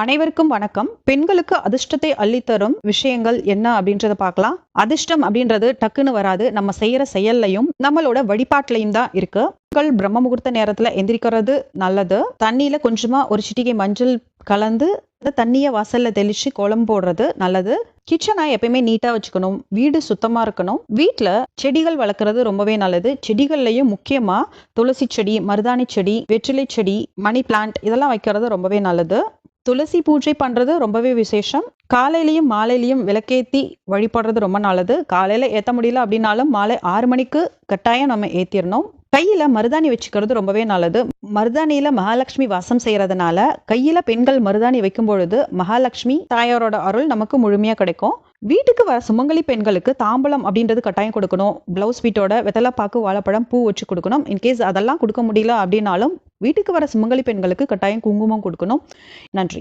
அனைவருக்கும் வணக்கம். பெண்களுக்கு அதிர்ஷ்டத்தை அள்ளித்தரும் விஷயங்கள் என்ன அப்படின்றத பார்க்கலாம். அதிர்ஷ்டம் அப்படின்றது டக்குன்னு வராது. நம்ம செய்யற செயல்லையும் நம்மளோட வழிபாட்டுலையும் தான் இருக்கு. பெண்கள் பிரம்ம முகூர்த்த நேரத்துல எந்திரிக்கிறது நல்லது. தண்ணியில கொஞ்சமா ஒரு சிட்டிகை மஞ்சள் கலந்து அந்த தண்ணியை வாசல்ல தெளிச்சு கோலம் போடுறது நல்லது. கிச்சனை எப்பயுமே நீட்டா வச்சுக்கணும். வீடு சுத்தமா இருக்கணும். வீட்டில் செடிகள் வளர்க்குறது ரொம்பவே நல்லது. செடிகள்லயும் முக்கியமா துளசி செடி மருதாணி செடி வெற்றிலை செடி மணி பிளான்ட் இதெல்லாம் வைக்கிறது ரொம்பவே நல்லது. துளசி பூஜை பண்ணுறது ரொம்பவே விசேஷம். காலையிலையும் மாலையிலையும் விளக்கேத்தி வழிபடுறது ரொம்ப நல்லது. காலையில் ஏற்ற முடியல அப்படின்னாலும் மாலை ஆறு மணிக்கு கட்டாயம் நம்ம ஏற்றிடணும் கையில் மருதாணி வச்சுக்கிறது ரொம்பவே நல்லது. மருதாணியில் மகாலட்சுமி வாசம் செய்கிறதுனால கையில் பெண்கள் மருதாணி வைக்கும் பொழுது மகாலட்சுமி தாயாரோட அருள் நமக்கு முழுமையாக கிடைக்கும். வீட்டுக்கு வர சுமங்கலி பெண்களுக்கு தாம்பலம் அப்படின்றது கட்டாயம் கொடுக்கணும். பிளவுஸ் வீட்டோட வெத்தலைப்பாக்கு வாழைப்பழம் பூ வச்சு கொடுக்கணும். இன்கேஸ் அதெல்லாம் கொடுக்க முடியல அப்படின்னாலும் வீட்டுக்கு வர சுமங்கலி பெண்களுக்கு கட்டாயம் குங்குமம் கொடுக்கணும். நன்றி.